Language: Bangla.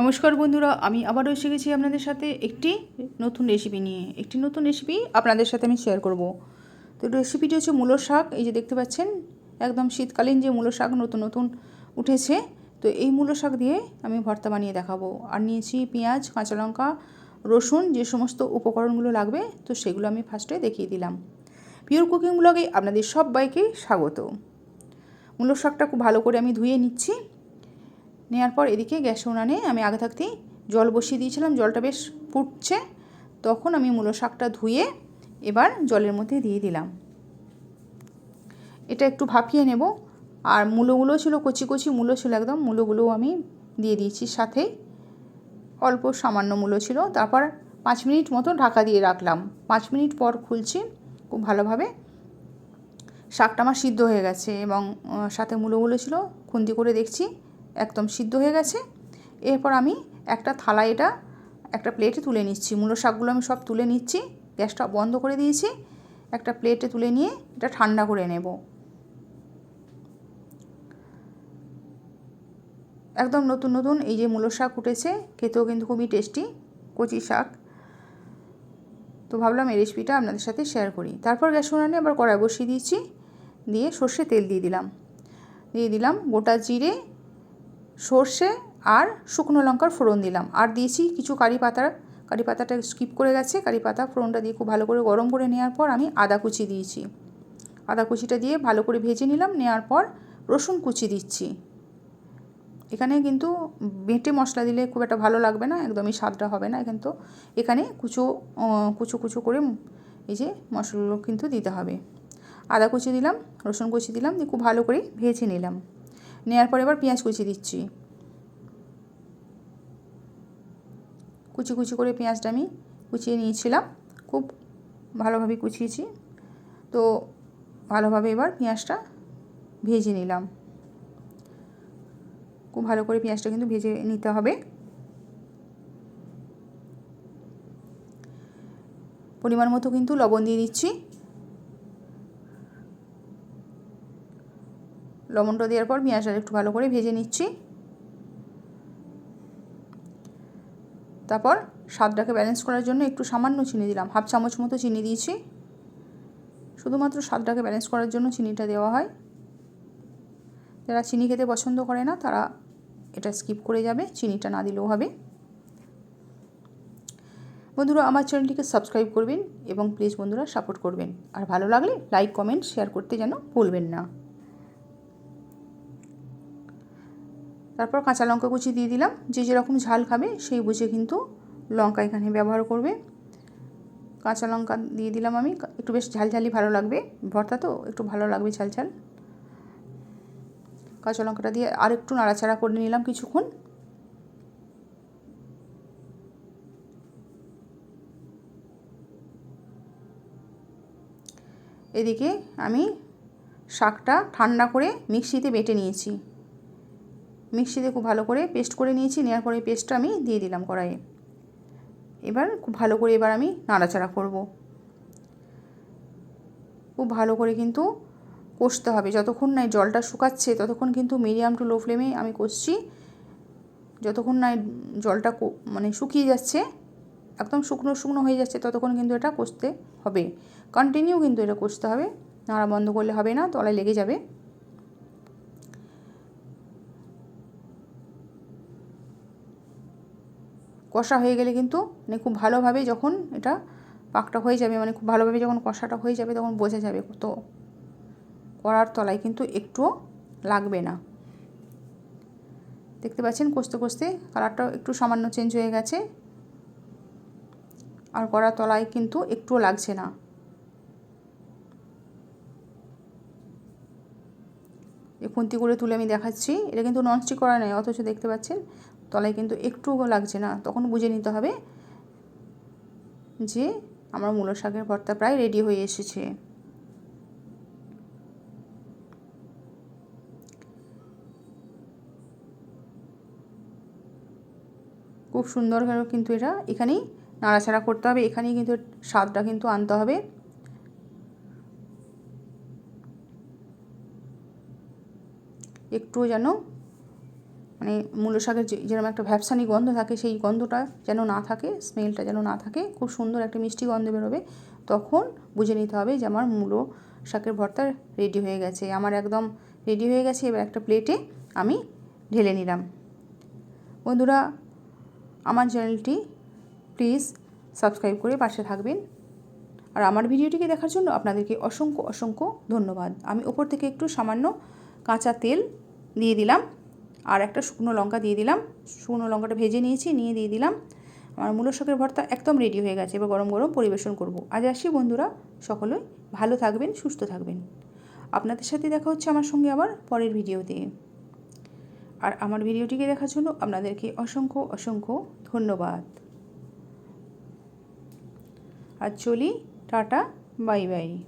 নমস্কার বন্ধুরা, আমি আবারও এসে গেছি আপনাদের সাথে একটি নতুন রেসিপি নিয়ে। একটি নতুন রেসিপি আপনাদের সাথে আমি শেয়ার করব। তো রেসিপিটি হচ্ছে মূলো শাক। এই যে দেখতে পাচ্ছেন, একদম শীতকালীন যে মূলো শাক নতুন নতুন উঠেছে, তো এই মূলো শাক দিয়ে আমি ভর্তা বানিয়ে দেখাবো। আর নিয়েছি পেঁয়াজ, কাঁচা লঙ্কা, রসুন, যে সমস্ত উপকরণগুলো লাগবে, তো সেগুলো আমি ফার্স্টে দেখিয়ে দিলাম। পিওর কুকিং ব্লগে আপনাদের সবাইকে স্বাগত। মূলো শাকটা খুব ভালো করে আমি ধুয়ে নিচ্ছি। নেওয়ার পর এদিকে গ্যাস উনানে আমি আগে থাকতেই জল বসিয়ে দিয়েছিলাম, জলটা বেশ ফুটছে। তখন আমি মূলো শাকটা ধুয়ে এবার জলের মধ্যে দিয়ে দিলাম। এটা একটু ভাপিয়ে নেব। আর মূলোগুলো ছিল, কচি কচি মূলো ছিল একদম, মূলোগুলোও আমি দিয়ে দিয়েছি সাথে। অল্প সামান্য মূলো ছিল। তারপর পাঁচ মিনিট মতো ঢাকা দিয়ে রাখলাম। পাঁচ মিনিট পর খুলছি খুব ভালোভাবে। শাকটা আমার সিদ্ধ হয়ে গেছে এবং সাথে মূলোগুলো ছিল, খুন্তি করে দেখছি। একদম সিদ্ধ হয়ে গেছে। এরপর আমি একটা থালায় এটা, একটা প্লেটে তুলে নিচ্ছি। মূলো শাকগুলো আমি সব তুলে নিচ্ছি, গ্যাসটা বন্ধ করে দিয়েছি। একটা প্লেটে তুলে নিয়ে এটা ঠান্ডা করে নেব। একদম নতুন নতুন এই যে মূলো শাক উঠেছে, খেতেও কিন্তু খুবই টেস্টি কচি শাক। তো ভাবলাম এই রেসিপিটা আপনাদের সাথে শেয়ার করি। তারপর গ্যাস উনানে আবার কড়াই বসিয়ে দিয়েছি, দিয়ে সর্ষে তেল দিয়ে দিলাম। দিয়ে দিলাম গোটা জিরে সর্ষে আর শুকনো লঙ্কার ফোড়ন দিলাম। আর দিয়েছি কিছু কারি পাতা। কারি পাতাটা স্কিপ করে গেছে। কারি পাতা ফোড়নটা দিয়ে খুব ভালো করে গরম করে নেওয়ার পর আমি আদা কুচি দিয়েছি। আদা কুচিটা দিয়ে ভালো করে ভেজে নিলাম। নেওয়ার পর রসুন কুচি দিচ্ছি। এখানে কিন্তু বেটে মশলা দিলে খুব একটা ভালো লাগবে না। একদমই স্বাদটা হবে না কিন্তু এখানে কুচো কুচো কুচো করে এই যে মশলাগুলো কিন্তু দিতে হবে। আদা কুচি দিলাম, রসুন কুচি দিলাম, দিয়ে খুব ভালো করে ভেজে নিলাম। নেওয়ার পর এবার পেঁয়াজ কুচি দিচ্ছি। কুচি কুচি করে পেঁয়াজটা আমি কুচিয়ে নিয়েছিলাম। খুব ভালোভাবে কুচিয়েছি। তো ভালোভাবে এবার পেঁয়াজটা ভেজে নিলাম। খুব ভালো করে পেঁয়াজটা কিন্তু ভেজে নিতে হবে। পরিমাণ মতো কিন্তু লবণ দিয়ে দিচ্ছি। লবণটা দেওয়ার পর পেঁয়াজটা একটু ভালো করে ভেজে নিচ্ছি। তারপর স্বাদটাকে ব্যালেন্স করার জন্য একটু সামান্য চিনি দিলাম, হাফ চামচ মতো চিনি দিয়েছি। শুধুমাত্র স্বাদটাকে ব্যালেন্স করার জন্য চিনিটা দেওয়া হয়। যারা চিনি খেতে পছন্দ করে না, তারা এটা স্কিপ করে যাবে, চিনিটা না দিলেও হবে। বন্ধুরা, আমার চ্যানেলটিকে সাবস্ক্রাইব করবেন এবং প্লিজ বন্ধুরা সাপোর্ট করবেন। আর ভালো লাগলে লাইক কমেন্ট শেয়ার করতে যেন ভুলবেন না। তারপর কাঁচা লঙ্কা কুচি দিয়ে দিলাম। যে যেরকম ঝাল খাবে সেই বুঝে কিন্তু লঙ্কা এখানে ব্যবহার করবে। কাঁচা লঙ্কা দিয়ে দিলাম আমি। একটু বেশ ঝালঝালি ভালো লাগবে। ভর্তা তো একটু ভালো লাগবে ঝাল ঝাল কাঁচা লঙ্কাটা দিয়ে আর একটু নাড়াচাড়া করে নিলাম কিছুক্ষণ। এদিকে আমি শাকটা ঠান্ডা করে মিক্সিতে বেটে নিয়েছি। মিক্সিতে খুব ভালো করে পেস্ট করে নিয়েছি নেওয়ার পরে পেস্টটা আমি দিয়ে দিলাম কড়াইয়ে। এবার খুব ভালো করে এবার আমি নাড়াচাড়া করব। খুব ভালো করে কিন্তু কষতে হবে। যতক্ষণ না জলটা শুকাচ্ছে, ততক্ষণ কিন্তু মিডিয়াম টু লো ফ্লেমে আমি কষছি। যতক্ষণ না জলটা মানে শুকিয়ে যাচ্ছে, একদম শুকনো শুকনো হয়ে যাচ্ছে, ততক্ষণ কিন্তু এটা কষতে হবে। কন্টিনিউ কিন্তু এটা কষতে হবে। নাড়া বন্ধ করলে হবে না, তলায় লেগে যাবে। কষা হয়ে গেলে কিন্তু মানে খুব ভালোভাবে যখন এটা পাকটা হয়ে যাবে মানে খুব ভালোভাবে যখন কষাটা হয়ে যাবে তখন বোঝা যাবে তো কড়ার তলায় কিন্তু একটুও লাগবে না। দেখতে পাচ্ছেন কষতে কষতে কালারটাও একটু সামান্য চেঞ্জ হয়ে গেছে। আর কড়ার তলায় কিন্তু একটুও লাগছে না। এই খুন্তি করে তুলে আমি দেখাচ্ছি, এটা কিন্তু ননস্টিক করা নেই অথচ দেখতে পাচ্ছেন তলায় কিন্তু একটুও লাগছে না। তখন বুঝে নিতে হবে যে আমার মূলো শাকের ভর্তা প্রায় রেডি হয়ে এসেছে। খুব সুন্দরভাবে কিন্তু এটা। এখানেই নাড়াচাড়া করতে হবে। এখানেই কিন্তু স্বাদটা কিন্তু আনতে হবে। একটুও যেন মানে মূলো শাকের যে যেরকম একটা ভ্যাপসানি গন্ধ থাকে, সেই গন্ধটা যেন না থাকে স্মেলটা যেন না থাকে, খুব সুন্দর একটা মিষ্টি গন্ধ বেরোবে, তখন বুঝে নিতে হবে যে আমার মূলো শাকের ভর্তা রেডি হয়ে গেছে। আমার একদম রেডি হয়ে গেছে, এবার একটা প্লেটে আমি ঢেলে নিলাম। বন্ধুরা, আমার চ্যানেলটি প্লিজ সাবস্ক্রাইব করে পাশে থাকবেন। আর আমার ভিডিওটিকে দেখার জন্য আপনাদেরকে অসংখ্য অসংখ্য ধন্যবাদ। আমি ওপর থেকে একটু সামান্য কাঁচা তেল দিয়ে দিলাম। আর একটা শুকনো লঙ্কা দিয়ে দিলাম। শুকনো লঙ্কাটা ভেজে নিয়েছি, নিয়ে দিয়ে দিলাম। আমার মূল শাকের ভর্তা একদম রেডি হয়ে গেছে। এবার গরম গরম পরিবেশন করব। আজ আসি বন্ধুরা, সকলে ভালো থাকবেন, সুস্থ থাকবেন। আপনাদের সাথে দেখা হচ্ছে আমার সঙ্গে আবার পরের ভিডিওতে। আর আমার ভিডিওটিকে দেখার জন্য আপনাদেরকে অসংখ্য অসংখ্য ধন্যবাদ। আর চলি, টাটা, বাই বাই।